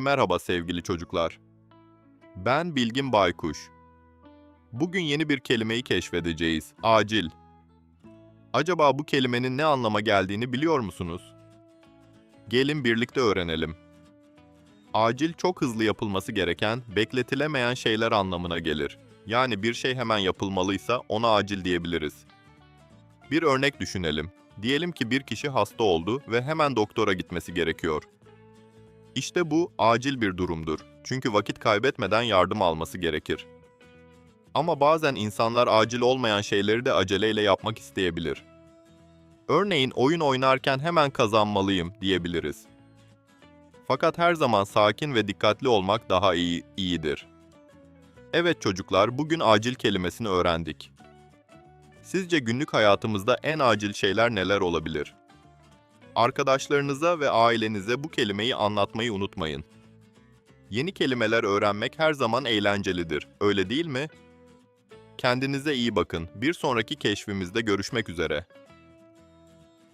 merhaba sevgili çocuklar. Ben Bilgin Baykuş. Bugün yeni bir kelimeyi keşfedeceğiz. Acil. Acaba bu kelimenin ne anlama geldiğini biliyor musunuz? Gelin birlikte öğrenelim. Acil çok hızlı yapılması gereken, bekletilemeyen şeyler anlamına gelir. Yani bir şey hemen yapılmalıysa ona acil diyebiliriz. Bir örnek düşünelim. Diyelim ki bir kişi hasta oldu ve hemen doktora gitmesi gerekiyor. İşte bu acil bir durumdur. Çünkü vakit kaybetmeden yardım alması gerekir. Ama bazen insanlar acil olmayan şeyleri de aceleyle yapmak isteyebilir. Örneğin oyun oynarken hemen kazanmalıyım diyebiliriz. Fakat her zaman sakin ve dikkatli olmak daha iyi iyidir. Evet çocuklar, bugün acil kelimesini öğrendik. Sizce günlük hayatımızda en acil şeyler neler olabilir? Arkadaşlarınıza ve ailenize bu kelimeyi anlatmayı unutmayın. Yeni kelimeler öğrenmek her zaman eğlencelidir, öyle değil mi? Kendinize iyi bakın. Bir sonraki keşfimizde görüşmek üzere.